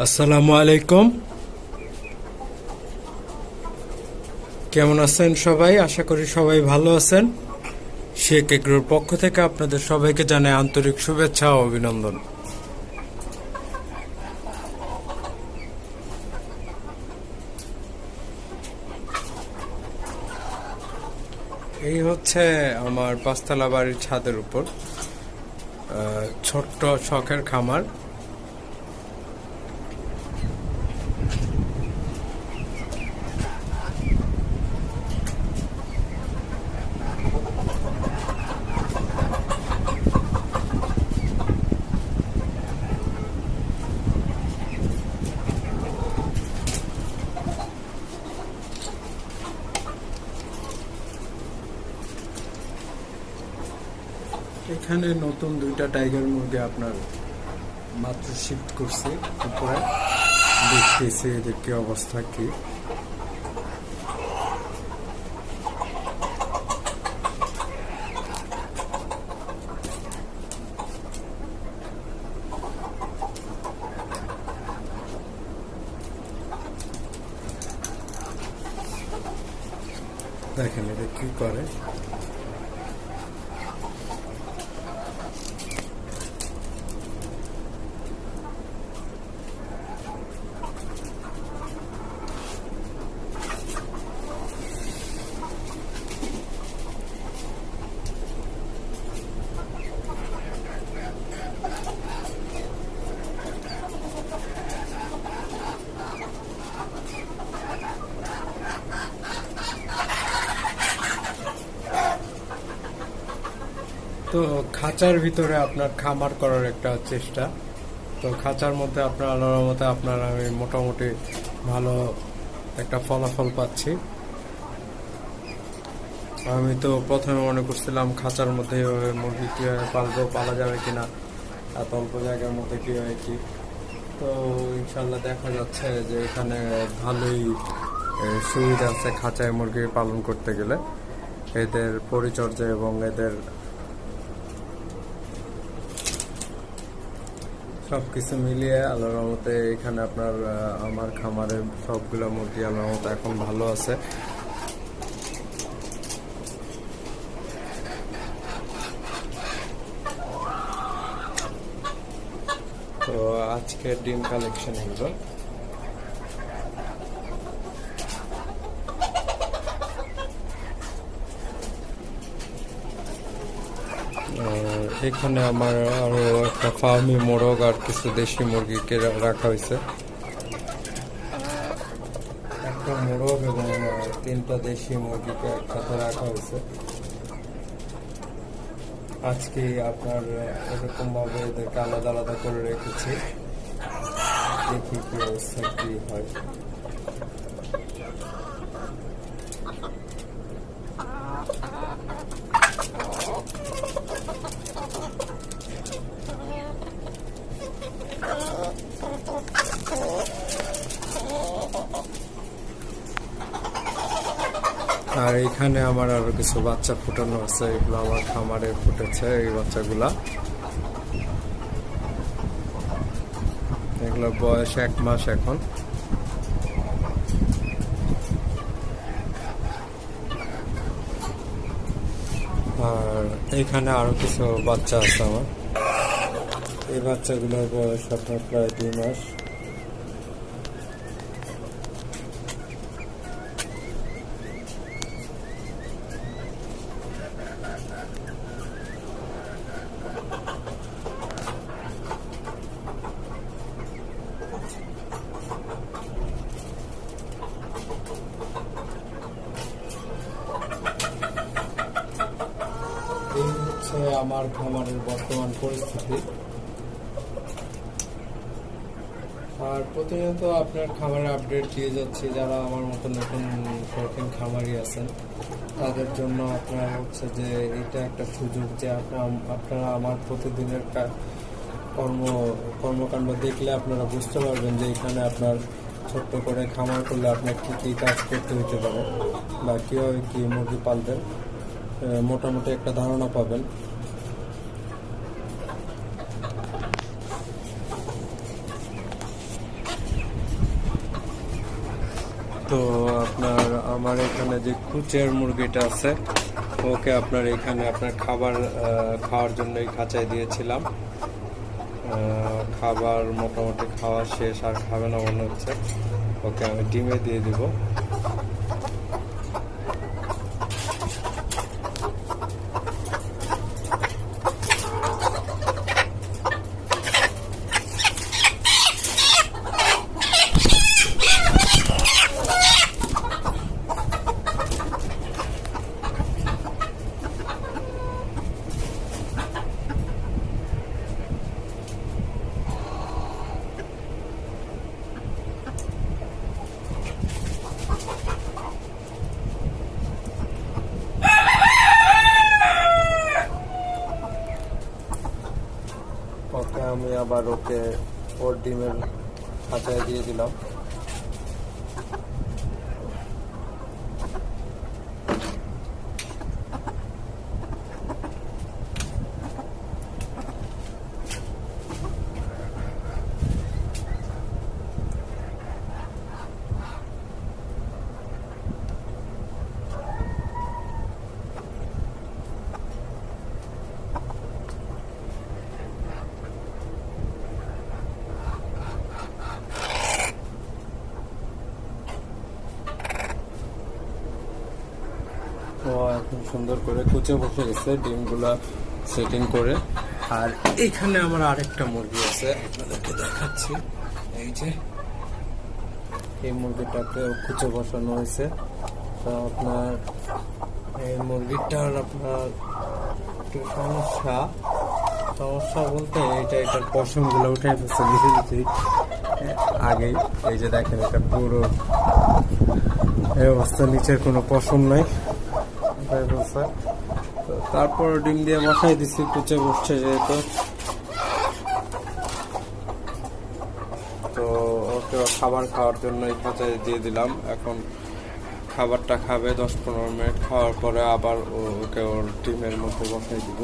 আসসালামু আলাইকুম কেমন আছেন সবাই? আশা করি সবাই ভালো আছেন। শেখ এগ্রোর পক্ষ থেকে আপনাদের সবাইকে জানাই আন্তরিক শুভেচ্ছা ও অভিনন্দন। এই হচ্ছে আমার পাঁচতলা বাড়ির ছাদের উপর ছোট্ট শখের খামার। এখানে নতুন দুইটা টাইগার মুরগি আপনার মাত্র শিফট করছে উপরে। দেখতেছি এদের কি অবস্থা কি। দেখেন এটা কি করে। তো খাঁচার ভিতরে আপনার খামার করার একটা চেষ্টা। তো খাঁচার মধ্যে আপনার আল্লাহর মতে আপনার আমি মোটামুটি ভালো একটা ফলাফল পাচ্ছি। আমি তো প্রথমে মনে করছিলাম খাঁচার মধ্যে মুরগি কীভাবে পালবো, পালা যাবে কিনা, এত অল্প জায়গার মধ্যে কীভাবে কি? তো ইনশাল্লাহ দেখা যাচ্ছে যে এখানে ভালোই সুবিধা আছে খাঁচায় মুরগি পালন করতে গেলে। এদের পরিচর্যা এবং এদের সবকিছু মিলিয়ে আল্লাহর রহমতে এখানে আপনার আমার খামারে সবগুলো মুরগি আল্লাহর রহমতে এখন ভালো আছে। তো আজকের ডিম কালেকশন এগুলো আর এখানে আমার আরও একটা ফার্মি মোরগ আর কিছু দেশি মুরগিকে রাখা হয়েছে। একটা মোরগ এবং তিনটা দেশি মুরগিকে একসাথে রাখা হয়েছে। আজকে আপনার এরকম ভাবে এদেরকে আলাদা আলাদা করে রেখেছি। দেখি কি অবস্থা, কি হয়। আর এখানে আমার আরও কিছু বাচ্চা ফুটানো আছে, এগুলো আমার খামারে ফুটেছে এই বাচ্চাগুলা। এগুলো বয়স এক মাস এখন। আর এখানে আরও কিছু বাচ্চা আছে আমার। এই বাচ্চাগুলোর বয়স আপনার প্রায় দুই মাস এই হচ্ছে আমার খামারের বর্তমান পরিস্থিতি। আর প্রতিনিয়ত আপনার খামারে আপডেট দিয়ে যাচ্ছি যারা আমার মতো নতুন শৌখিন খামারি আছেন। তাদের জন্য আপনার হচ্ছে যে এটা একটা সুযোগ যে আপনার আমার প্রতিদিনের কর্ম, কর্মকাণ্ড দেখলে আপনারা বুঝতে পারবেন যে এখানে আপনার ছোট্ট করে খামার করলে আপনার কী কী কাজ করতে হতে পারে বা কীভাবে কী মুরগি পালবেন। মোটামুটি একটা ধারণা পাবেন। তো আপনার, আমার এখানে যে কুচের মুরগিটা আছে, ওকে আপনার এখানে আপনার খাবার খাওয়ার জন্য এই খাঁচায় দিয়েছিলাম। খাবার মোটামুটি খাওয়া শেষ, আর খাবে না মনে হচ্ছে। ওকে আমি ডিমে দিয়ে দিব ওকে আমি আবার ওকে ওর ডিমের খাঁচায় দিয়ে দিলাম। ও এখন সুন্দর করে কুচে বসে গেছে, ডিমগুলা সেটিং করে। আর এখানে আমার আরেকটা মুরগি আছে, আপনাদেরকে দেখাচ্ছি। এই যে, এই মুরগিটাকে কুচে বসানো হয়েছে। তো আপনার এই মুরগিটার আপনার একটু সমস্যা। সমস্যা বলতে এটা এটার পশমগুলো উঠে ফেলছে বেশি বেশি আগেই এই যে দেখেন এটা পুরো এই অবস্থা নিচের কোনো পশম নাই। তো তারপর ডিম দিয়ে বসাই দিছি, কুচে বসছে যেহেতু। তো ওকে খাবার খাওয়ার জন্য এই খাঁচায় দিয়ে দিলাম। এখন খাবারটা খাবে দশ পনেরো মিনিট, খাওয়ার পরে আবার ওকে ওর ডিমের মধ্যে বসাই দিব।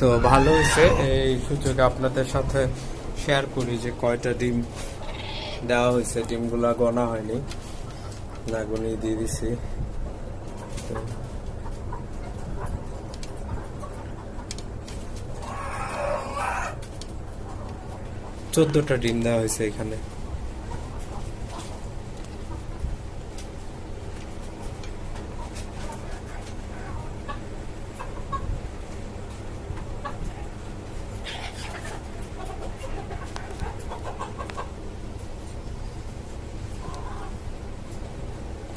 তো ভালো হয়েছে। এই সুযোগে আপনাদের সাথে শেয়ার করি যে কয়টা ডিম দেওয়া হয়েছে। ডিমগুলা গোনা হয়নি। না গুনিয়ে দিয়ে দিছি। চোদ্দটা ডিম দেওয়া হয়েছে এখানে।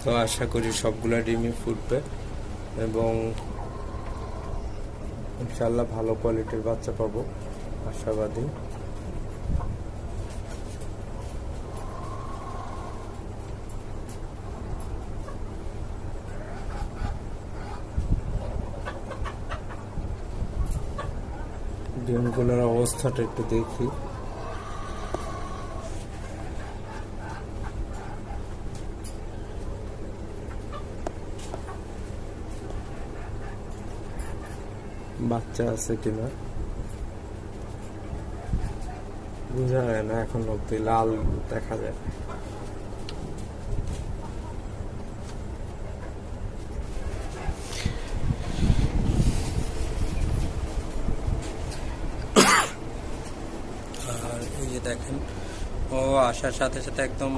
তো আশা করি সবগুলা ডিমই ফুটবে এবং ইনশাল্লাহ ভালো কোয়ালিটির বাচ্চা পাবো। আশাবাদী। ডিমগুলোর অবস্থাটা একটু দেখি। বাচ্চা আছে কিনা? বোঝা যায় না, এখন অব্দি লাল দেখা যায় আর এই যে দেখেন। ও আসার সাথে সাথে একদম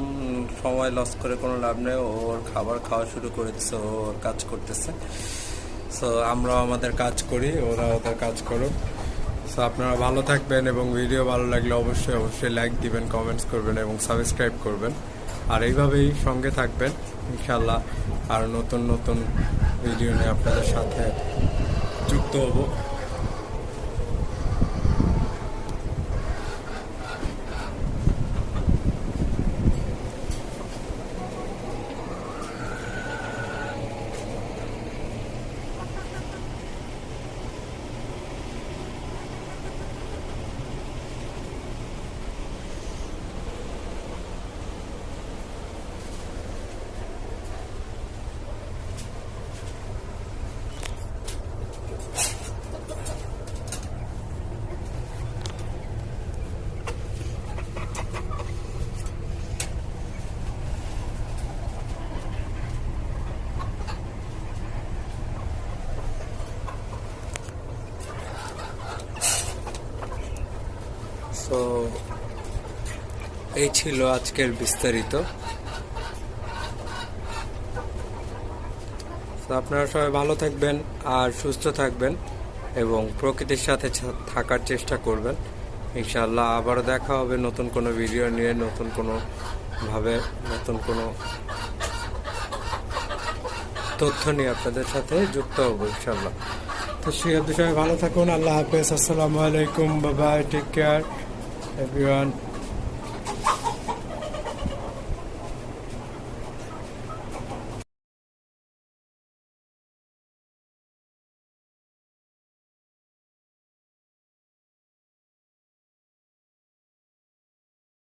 সময় লস করে কোনো লাভ নেই। ওর খাবার খাওয়া শুরু করে দিচ্ছে ওর কাজ করতেছে। সো আমরাও আমাদের কাজ করি ওরা ওদের কাজ করুক। সো আপনারা ভালো থাকবেন এবং ভিডিও ভালো লাগলে অবশ্যই অবশ্যই লাইক দিবেন কমেন্টস করবেন এবং সাবস্ক্রাইব করবেন। আর এইভাবেই সঙ্গে থাকবেন ইনশাল্লাহ আর নতুন নতুন ভিডিও নিয়ে আপনাদের সাথে যুক্ত হব। এই ছিল আজকের বিস্তারিত। তো আপনারা সবাই ভালো থাকবেন আর সুস্থ থাকবেন এবং প্রকৃতির সাথে থাকার চেষ্টা করবেন। ইনশাআল্লাহ আবারও দেখা হবে নতুন কোনো ভিডিও নিয়ে, নতুন কোনো ভাবে, নতুন কোনো তথ্য নিয়ে আপনাদের সাথে যুক্ত হব ইনশাআল্লাহ। তো সেই সবাই ভালো থাকুন, আল্লাহ হাফেজ, আসসালামু আলাইকুম, বাবাই টেক কেয়ার এভরিওয়ান